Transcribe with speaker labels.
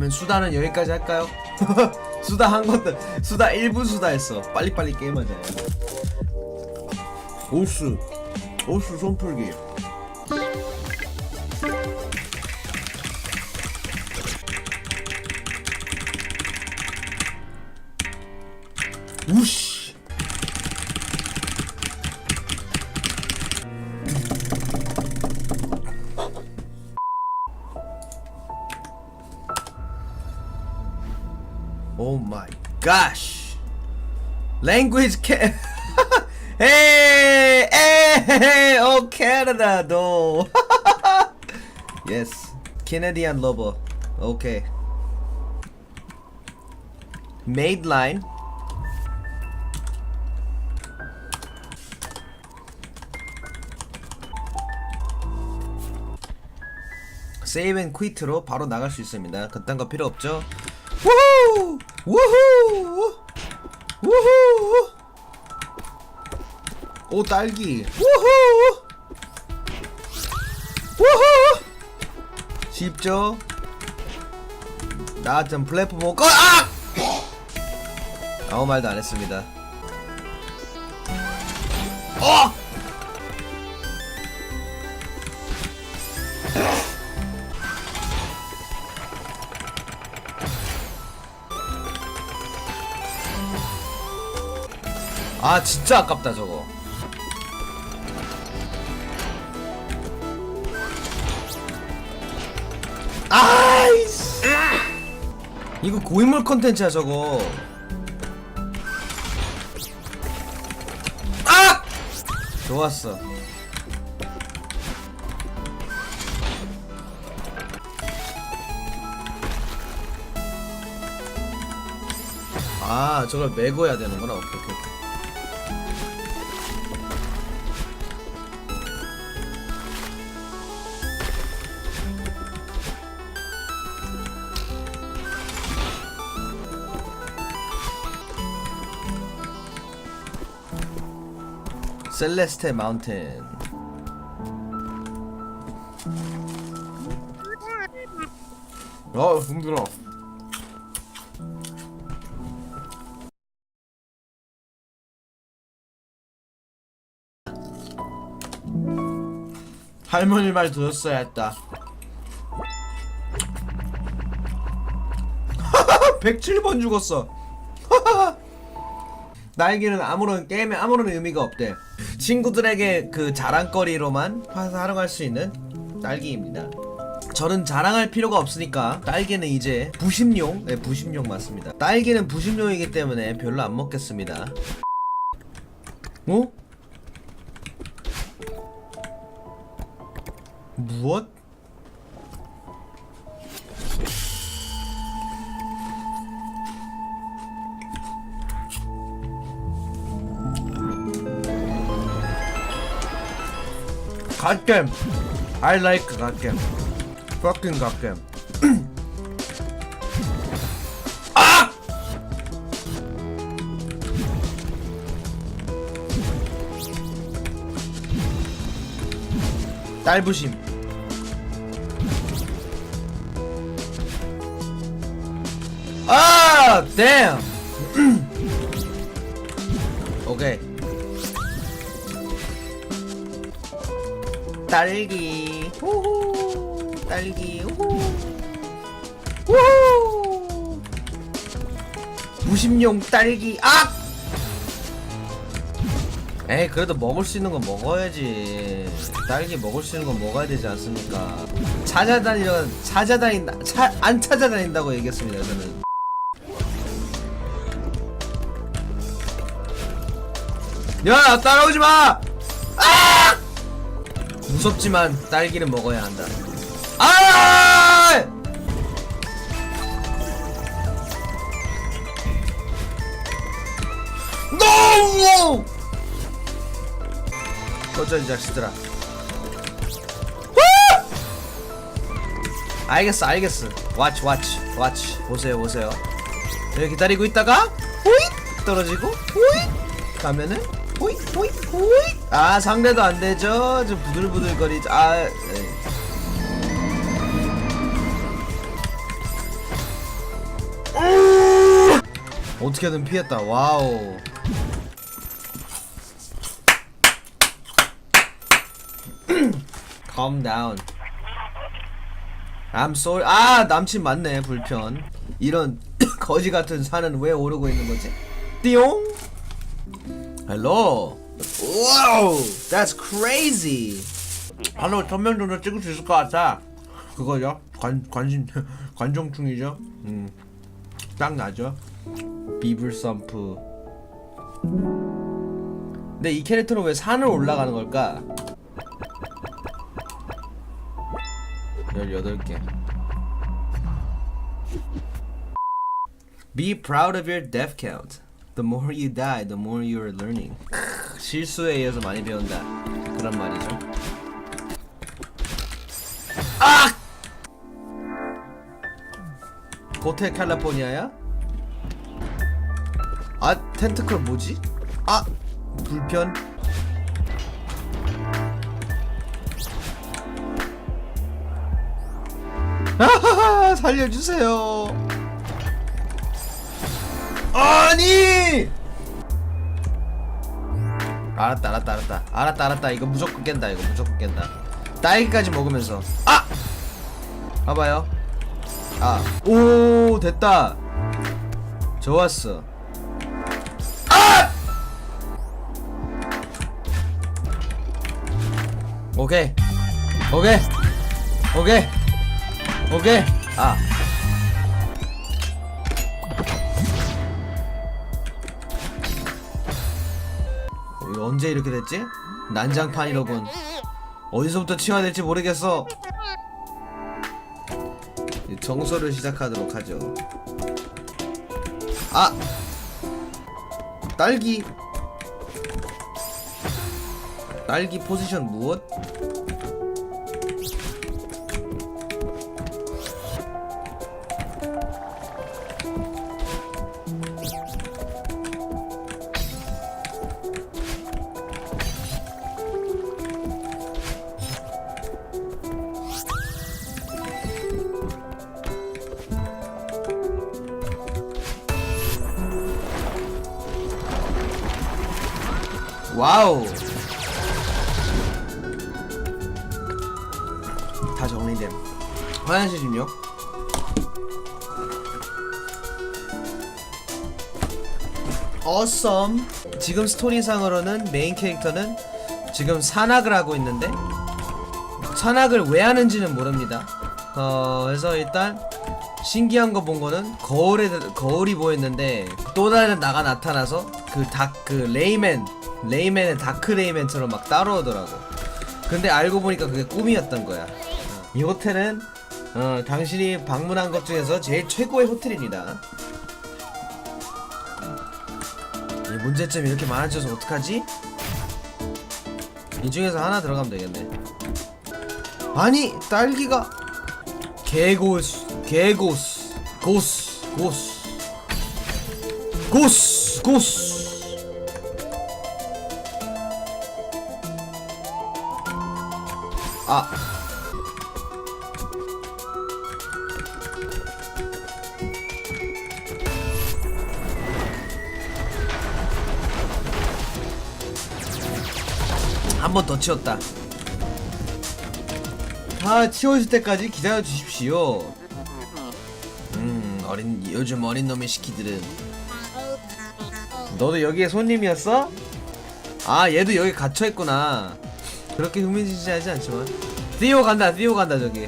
Speaker 1: 그러면 수다는 여기까지 할까요? 수다 한 것도 수다 1분 수다 했어. 빨리빨리 게임하자. 오스. 오스 손풀기. 우씨 Oh my gosh. Language can Hey, hey, hey, oh Canada, no. yes, Canadian lover. Okay. Made line. 세이브 앤 퀴트로 바로 나갈 수 있습니다. 그딴 거 필요 없죠? 우후! 우후! 우후! 오 딸기. 우후! 우후! 쉽죠? 나좀 플랫폼 먹고 아! 아무 말도 안 했습니다. 어! 아 진짜 아깝다 저거. 아이씨! 이거 고인물 컨텐츠야 저거. 아! 좋았어. 아 저걸 메고 해야 되는구나. 오케이 오케이 셀레스테 마운틴. 어 힘들어. 할머니 말 들었어야 했다. 107번 죽었어 나에게는 아무런 게임에 아무런 의미가 없대. 친구들에게 그 자랑거리로만 활용할 수 있는 딸기입니다. 저는 자랑할 필요가 없으니까 딸기는 이제 부심용, 네 부심용 맞습니다. 딸기는 부심용이기 때문에 별로 안 먹겠습니다. 어? 무엇? 갓겜 I like 갓겜 fucking 갓겜 아! 딸부심 아 damn 오케이 딸기. 후후 딸기. 후후 후후 무심용 딸기. 아! 에이 그래도 먹을 수 있는 건 먹어야지. 딸기 먹을 수 있는 건 먹어야 되지 않습니까? 찾아다니려 찾아다닌다 차, 안 찾아다닌다고 얘기했습니다 저는. 야 따라오지 마! 아! 무섭지만 딸기는 먹어야 한다. 아! 노! 꺼져 이 자식들아. 후! 알겠어, 알겠어. 왓치, 왓치, 왓치. 보세요, 보세요. 여기 기다리고 있다가 호잇 떨어지고 호잇 가면은 호잇 호잇 호잇 아 상대도 안 되죠 좀 부들부들 거리죠 아 에이. 어떻게든 피했다. 와우. Calm down. I'm sorry. 아 남친 맞네 불편. 이런 거지 같은 산은 왜 오르고 있는 거지? 띠용. Hello. Wow, that's crazy. 바로 천명 정도 찍을 수 있을 것 같아. 그거죠? 관 관심 관종충이죠. 음, 딱 나죠. 비블 썸프. 근데 이 캐릭터는 왜 산을 올라가는 걸까? 18개. Be proud of your death count. The more you die, the more you are learning. 실수에 의해서 많이 배운다. 그런 말이죠. 아! 호텔 캘리포니아야? 아, 텐트클 뭐지? 아, 불편. 아하하, 살려주세요. 아니! 알았다, 알았다, 알았다, 알았다, 알았다. 이거 무조건 깬다. 이거 무조건 깬다. 딸기까지 먹으면서 아! 봐봐요. 아, 오, 됐다. 좋았어. 아! 오케이, 오케이, 오케이, 오케이. 아. 언제 이렇게 됐지? 난장판이로군. 어디서부터 치워야 될지 모르겠어. 정서를 시작하도록 하죠. 아! 딸기. 딸기 포지션 무엇? 와우. 다 정리됨. 화장실 좀요. awesome. 지금 스토리상으로는 메인 캐릭터는 지금 산악을 하고 있는데 산악을 왜 하는지는 모릅니다. 어, 그래서 일단 신기한 거 본 거는 거울에 거울이 보였는데 또 다른 나가 나타나서 그닥그 레이맨 레이맨의 다크 레이맨처럼 막 따라오더라고. 근데 알고 보니까 그게 꿈이었던 거야. 어, 이 호텔은 어, 당신이 방문한 것 중에서 제일 최고의 호텔입니다. 이 문제점이 이렇게 많아져서 어떡하지? 이 중에서 하나 들어가면 되겠네. 아니 딸기가 개고스 개고스 고스 고스 고스 고스 아 한 번 더 치웠다. 다 치워질 때까지 기다려 주십시오. 음, 어린 요즘 어린 놈의 시키들은 너도 여기에 손님이었어? 아, 얘도 여기 갇혀 있구나. 그렇게 흥미진진하지 않지만. 띠오 간다, 띠오 간다 저기.